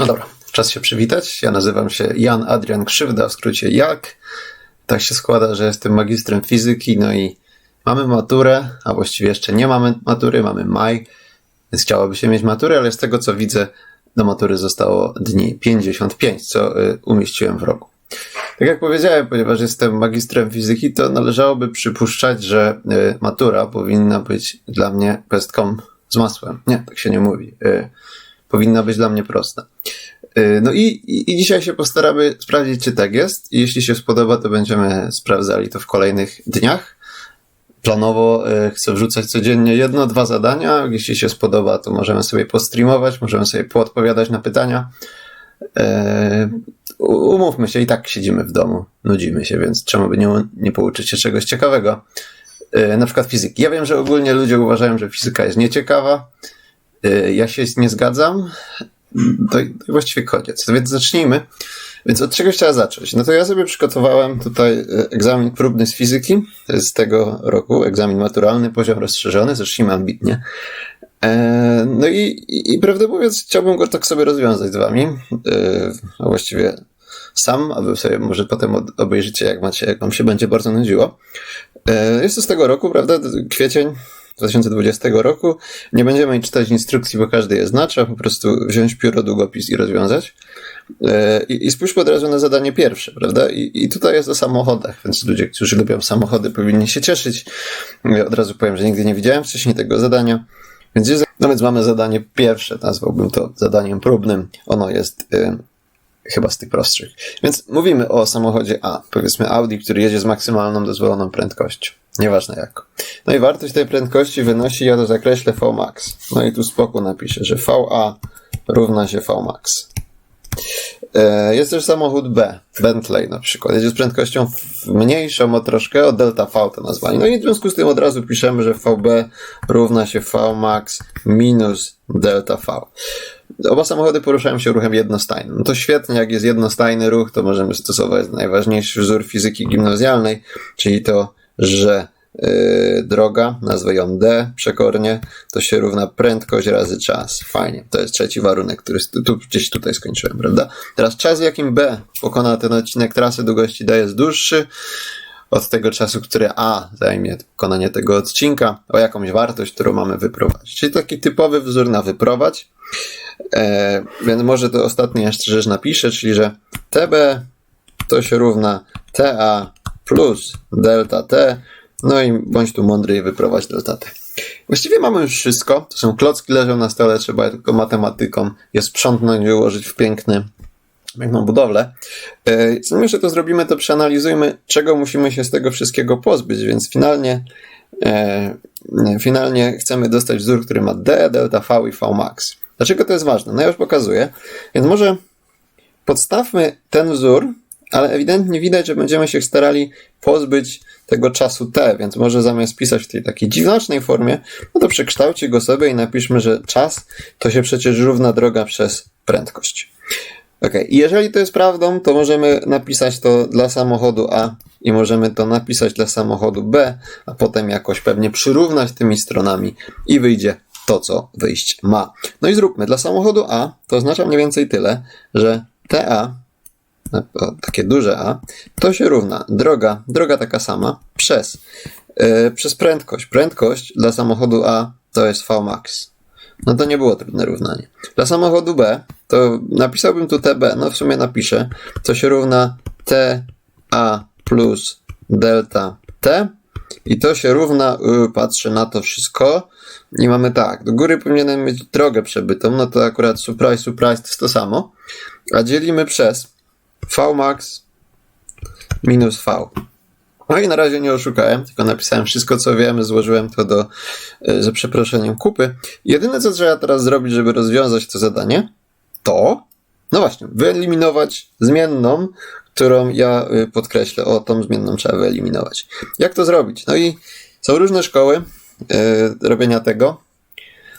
No dobra, czas się przywitać. Ja nazywam się Jan Adrian Krzywda, w skrócie JAK. Tak się składa, że jestem magistrem fizyki, no i mamy maturę, a właściwie jeszcze nie mamy matury, mamy maj, więc chciałoby się mieć maturę, ale z tego co widzę, do matury zostało dni 55, co y, umieściłem w roku. Tak jak powiedziałem, ponieważ jestem magistrem fizyki, to należałoby przypuszczać, że y, matura powinna być dla mnie pestką z masłem. Nie, tak się nie mówi. Y, powinna być dla mnie prosta. Y, No i, i, dzisiaj się postaramy sprawdzić, czy tak jest. Jeśli się spodoba, to będziemy sprawdzali to w kolejnych dniach. Planowo y, chcę wrzucać codziennie jedno, dwa zadania. Jeśli się spodoba, to możemy sobie postreamować, możemy sobie poodpowiadać na pytania. U- Umówmy się, i tak siedzimy w domu, nudzimy się, więc czemu by nie, nie pouczyć się czegoś ciekawego? Na przykład fizyki. Ja wiem, że ogólnie ludzie uważają, że fizyka jest nieciekawa. E, Ja się nie zgadzam. To, to właściwie koniec. Więc zacznijmy. Więc od czegoś trzeba zacząć. No to ja sobie przygotowałem tutaj e, egzamin próbny z fizyki z tego roku, egzamin maturalny, poziom rozszerzony, zacznijmy ambitnie. E, No i, i, prawdę mówiąc, chciałbym go tak sobie rozwiązać z wami. A właściwie sam, a wy sobie może potem obejrzycie, jak macie, jak wam się będzie bardzo nudziło. E, Jest to z tego roku, prawda? Kwiecień 2020 roku. Nie będziemy czytać instrukcji, bo każdy je zna. Trzeba po prostu wziąć pióro, długopis i rozwiązać. E, I, i spójrzmy od razu na zadanie pierwsze, prawda? I, I tutaj jest o samochodach, więc ludzie, którzy lubią samochody, powinni się cieszyć. Ja od razu powiem, że nigdy nie widziałem wcześniej tego zadania. Więc jest, no więc mamy zadanie pierwsze, nazwałbym to zadaniem próbnym. Ono jest y, chyba z tych prostszych. Więc mówimy o samochodzie A, powiedzmy Audi, który jedzie z maksymalną dozwoloną prędkością. Nieważne jak. No i wartość tej prędkości wynosi, ja to zakreślę Vmax. No i tu spoko napiszę, że VA równa się Vmax. E, Jest też samochód B, Bentley na przykład. Jedzie z prędkością mniejszą o troszkę, o delta V to nazwanie. No i w związku z tym od razu piszemy, że VB równa się Vmax minus delta V. Oba samochody poruszają się ruchem jednostajnym. No to świetnie, jak jest jednostajny ruch, to możemy stosować najważniejszy wzór fizyki gimnazjalnej, czyli to, że yy, droga, nazwę ją D przekornie, to się równa prędkość razy czas. Fajnie. To jest trzeci warunek, który tu, gdzieś tutaj skończyłem, prawda? Teraz czas, jakim B pokona ten odcinek trasy długości D jest dłuższy od tego czasu, który A zajmie wykonanie tego odcinka, o jakąś wartość, którą mamy wyprowadzić. Czyli taki typowy wzór na wyprowadź. E, więc może to ostatnie jeszcze rzecz napiszę, czyli że TB to się równa TA plus delta T, no i bądź tu mądry i wyprowadź delta T. Właściwie mamy już wszystko. To są klocki leżą na stole, trzeba tylko matematyką je sprzątnąć i ułożyć w piękny, piękną budowlę. E, Zanim jeszcze to zrobimy, to przeanalizujmy, czego musimy się z tego wszystkiego pozbyć, więc finalnie e, finalnie chcemy dostać wzór, który ma D, delta V i V max. Dlaczego to jest ważne? No ja już pokazuję. Więc może podstawmy ten wzór, ale ewidentnie widać, że będziemy się starali pozbyć tego czasu t, więc może zamiast pisać w tej takiej dziwacznej formie, no to przekształćcie go sobie i napiszmy, że czas to się przecież równa droga przez prędkość. Ok, jeżeli to jest prawdą, to możemy napisać to dla samochodu A i możemy to napisać dla samochodu B, a potem jakoś pewnie przyrównać tymi stronami i wyjdzie to, co wyjść ma. No i zróbmy. Dla samochodu A to oznacza mniej więcej tyle, że TA, no, takie duże A, to się równa droga, droga taka sama, przez, yy, przez prędkość. Prędkość dla samochodu A to jest Vmax. No to nie było trudne równanie. Dla samochodu B to napisałbym tu TB, no w sumie napiszę, to się równa TA plus delta T i to się równa, yy, patrzę na to wszystko i mamy tak, do góry powinienem mieć drogę przebytą, no to akurat surprise, surprise to jest to samo, a dzielimy przez Vmax minus V. No i na razie nie oszukałem, tylko napisałem wszystko, co wiem, złożyłem to do, e, za przeproszeniem kupy. Jedyne, co trzeba teraz zrobić, żeby rozwiązać to zadanie, to, no właśnie, wyeliminować zmienną, którą ja y, podkreślę. O, tą zmienną trzeba wyeliminować. Jak to zrobić? No i są różne szkoły y, robienia tego.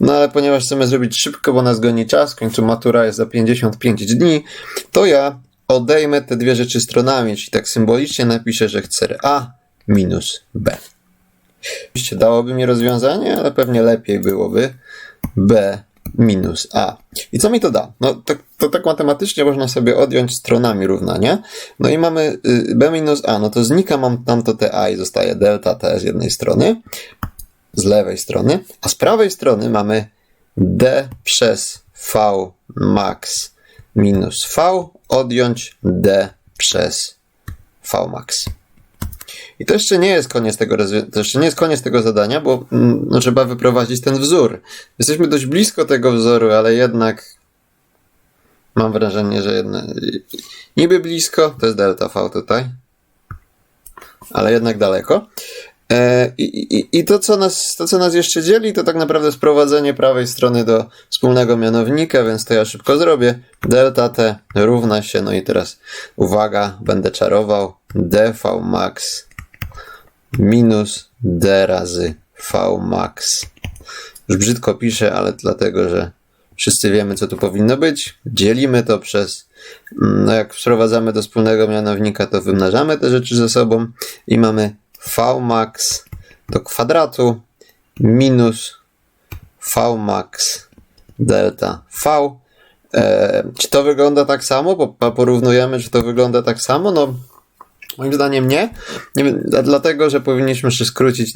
No ale ponieważ chcemy zrobić szybko, bo nas goni czas, w końcu matura jest za 55 dni, to ja odejmę te dwie rzeczy stronami, czyli tak symbolicznie napiszę, że chcę A minus B. Oczywiście dałoby mi rozwiązanie, ale pewnie lepiej byłoby B minus a. I co mi to da? No to, to tak matematycznie można sobie odjąć stronami równania. No i mamy y, b minus a, no to znika mam tamto te a i zostaje delta t z jednej strony, z lewej strony, a z prawej strony mamy d przez v max minus v odjąć d przez v max. I to jeszcze nie jest koniec tego, to jeszcze nie jest koniec tego zadania, bo mm, no, trzeba wyprowadzić ten wzór. Jesteśmy dość blisko tego wzoru, ale jednak mam wrażenie, że jedna, niby blisko, to jest delta V tutaj, ale jednak daleko. E, I, i, I to, co nas, to, co nas jeszcze dzieli, to tak naprawdę sprowadzenie prawej strony do wspólnego mianownika, więc to ja szybko zrobię. Delta t równa się, no i teraz uwaga, będę czarował dv max minus d razy v max. Już brzydko piszę, ale dlatego, że wszyscy wiemy, co tu powinno być. Dzielimy to przez, mm, no jak wprowadzamy do wspólnego mianownika, to wymnażamy te rzeczy ze sobą i mamy v max do kwadratu minus v max delta v. E, czy to wygląda tak samo? Po, porównujemy, czy to wygląda tak samo? No, moim zdaniem nie. nie dlatego, że powinniśmy się skrócić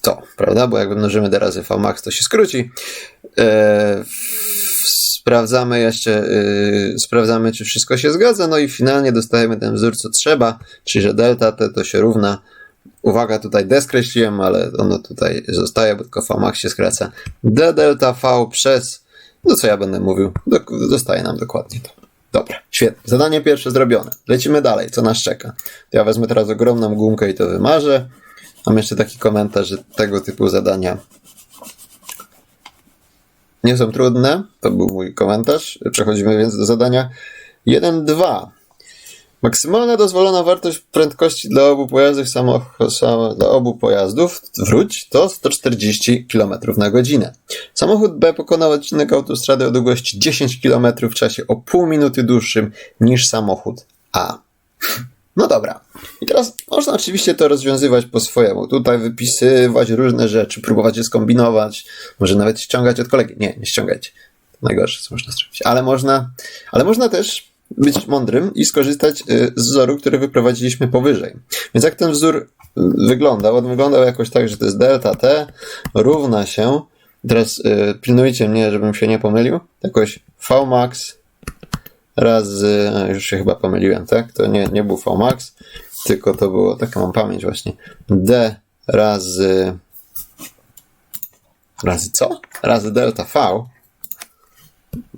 to, prawda? Bo jak mnożymy d razy v max, to się skróci. E, sprawdzamy jeszcze, yy, sprawdzamy, czy wszystko się zgadza, no i finalnie dostajemy ten wzór, co trzeba, czyli że delta t to się równa. Uwaga, tutaj d skreśliłem, ale ono tutaj zostaje, bo tylko max się skraca. d delta v przez, no co ja będę mówił, zostaje nam dokładnie to. Dobra, świetnie. Zadanie pierwsze zrobione. Lecimy dalej, co nas czeka. To ja wezmę teraz ogromną gumkę i to wymarzę. Mam jeszcze taki komentarz, że tego typu zadania nie są trudne. To był mój komentarz. Przechodzimy więc do zadania 1.2. Maksymalna dozwolona wartość prędkości dla obu pojazdów dla obu pojazdów wróć to 140 km na godzinę. Samochód B pokonał odcinek autostrady o długości 10 km w czasie o pół minuty dłuższym niż samochód A. No dobra. I teraz można oczywiście to rozwiązywać po swojemu. Tutaj wypisywać różne rzeczy, próbować je skombinować, może nawet ściągać od kolegi. Nie, nie ściągajcie. To najgorsze, co można zrobić. Ale można, ale można też być mądrym i skorzystać y, z wzoru, który wyprowadziliśmy powyżej. Więc jak ten wzór y, wyglądał? On wyglądał jakoś tak, że to jest delta t równa się, teraz y, pilnujcie mnie, żebym się nie pomylił, jakoś vmax razy, a, już się chyba pomyliłem, tak? To nie, nie był vmax, tylko to było, taka mam pamięć właśnie, d razy razy co? Razy delta v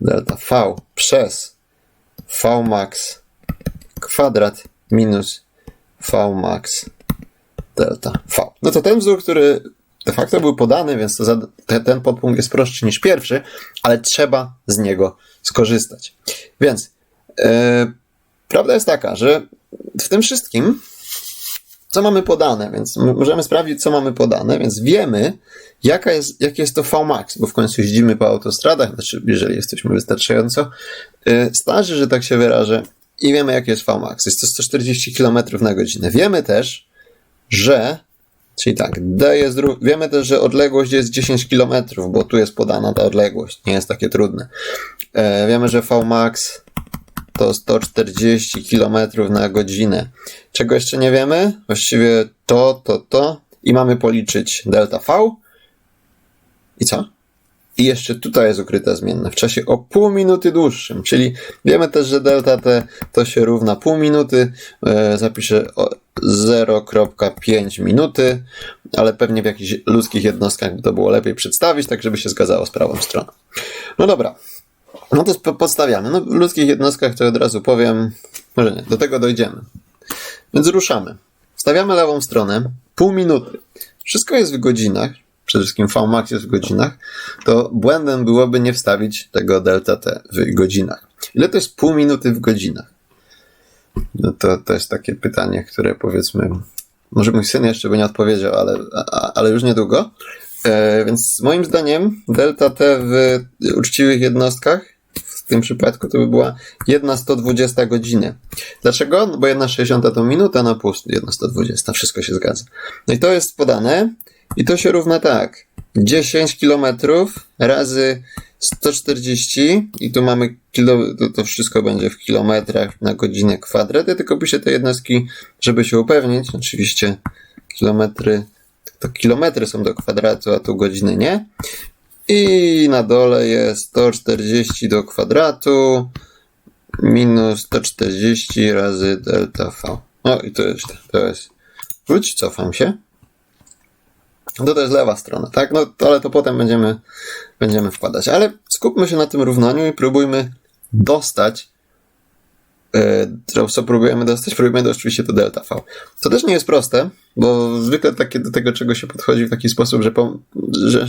delta v przez Vmax kwadrat minus Vmax delta V. No to ten wzór, który de facto był podany, więc to za, te, ten podpunkt jest prostszy niż pierwszy, ale trzeba z niego skorzystać. Więc yy, prawda jest taka, że w tym wszystkim co mamy podane, więc możemy sprawdzić, co mamy podane, więc wiemy, jaka jest, jaki jest to Vmax, bo w końcu jeździmy po autostradach, znaczy, jeżeli jesteśmy wystarczająco yy, starzy, że tak się wyrażę, i wiemy, jaki jest Vmax. Jest to 140 km na godzinę. Wiemy też, że, czyli tak, D jest, wiemy też, że odległość jest 10 km, bo tu jest podana ta odległość, nie jest takie trudne. Yy, wiemy, że Vmax to 140 km na godzinę. Czego jeszcze nie wiemy? Właściwie to, to, to. I mamy policzyć delta V. I co? I jeszcze tutaj jest ukryta zmienna w czasie o pół minuty dłuższym, czyli wiemy też, że delta t to się równa pół minuty. E, zapiszę 0,5 minuty, ale pewnie w jakichś ludzkich jednostkach by to było lepiej przedstawić, tak żeby się zgadzało z prawą stroną. No dobra, no to podstawiamy. No, w ludzkich jednostkach to od razu powiem, może nie, do tego dojdziemy. Więc ruszamy. Stawiamy lewą stronę, pół minuty. Wszystko jest w godzinach, przede wszystkim Vmax jest w godzinach, to błędem byłoby nie wstawić tego delta t w godzinach. Ile to jest pół minuty w godzinach? No to, to jest takie pytanie, które powiedzmy, może mój syn jeszcze by nie odpowiedział, ale, ale już niedługo. E, więc moim zdaniem delta t w uczciwych jednostkach w tym przypadku to by była 1 120 godziny. Dlaczego? No bo 1 60 to minuta na pół, 1 120, wszystko się zgadza. No i to jest podane i to się równa tak. 10 km razy 140 i tu mamy kilo, to, to wszystko będzie w kilometrach na godzinę kwadrat. Ja tylko piszę te jednostki, żeby się upewnić. Oczywiście kilometry, to kilometry są do kwadratu, a tu godziny nie. I na dole jest 140 do kwadratu minus 140 razy delta V. No i to jest, to jest. Wróć, cofam się. No to jest lewa strona, tak? No to, ale to potem będziemy, będziemy wkładać. Ale skupmy się na tym równaniu i próbujmy dostać. Yy, co próbujemy dostać? Próbujemy oczywiście to delta V. To też nie jest proste, bo zwykle takie, do tego czego się podchodzi w taki sposób, że, że,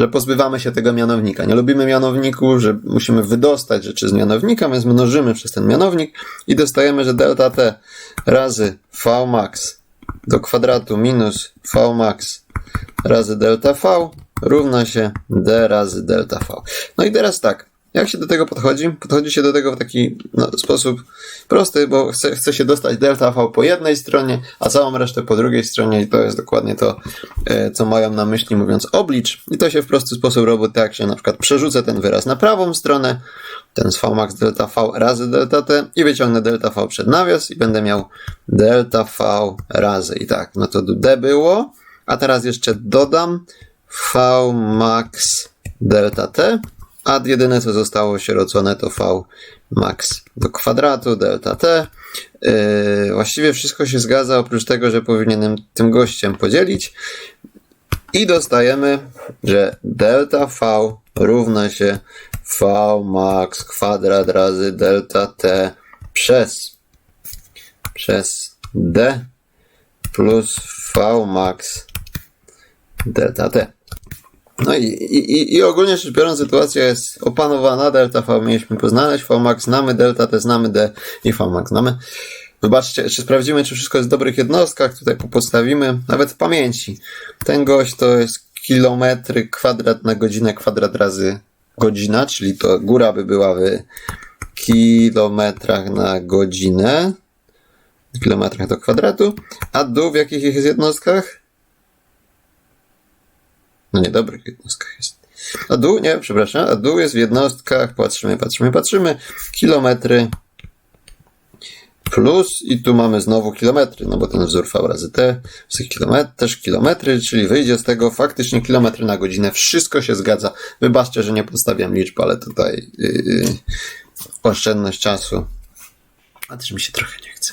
że pozbywamy się tego mianownika. Nie lubimy mianowniku, że musimy wydostać rzeczy z mianownika, więc mnożymy przez ten mianownik i dostajemy, że delta t razy v max do kwadratu minus v max razy delta v równa się d razy delta v. No i teraz tak, jak się do tego podchodzi? Podchodzi się do tego w taki no, sposób prosty, bo chce, chce się dostać delta v po jednej stronie, a całą resztę po drugiej stronie i to jest dokładnie to, e, co mają na myśli mówiąc oblicz. I to się w prosty sposób robi tak, że na przykład przerzucę ten wyraz na prawą stronę, ten z v max delta v razy delta t i wyciągnę delta v przed nawias i będę miał delta v razy. I tak, no to d było, a teraz jeszcze dodam v max delta t a jedyne co zostało sierocone to v max do kwadratu delta t. Yy, właściwie wszystko się zgadza, oprócz tego, że powinienem tym gościem podzielić. I dostajemy, że delta v równa się v max kwadrat razy delta t przez, przez d plus v max delta t. No i, i, i ogólnie rzecz biorąc sytuacja jest opanowana, delta V mieliśmy poznać, Vmax znamy, delta T znamy, D i Vmax znamy. Wybaczcie, czy sprawdzimy, czy wszystko jest w dobrych jednostkach, tutaj postawimy, nawet w pamięci. Ten gość to jest kilometry kwadrat na godzinę, kwadrat razy godzina, czyli to góra by była w kilometrach na godzinę, w kilometrach do kwadratu, a dół w jakich jest jednostkach? No niedobrych jednostkach jest. A dół, nie, przepraszam, a dół jest w jednostkach, patrzymy, patrzymy, patrzymy, kilometry plus i tu mamy znowu kilometry, no bo ten wzór V razy T, kilometr, też kilometry, czyli wyjdzie z tego faktycznie kilometry na godzinę, wszystko się zgadza. Wybaczcie, że nie podstawiam liczb, ale tutaj yy, oszczędność czasu, a też mi się trochę nie chce.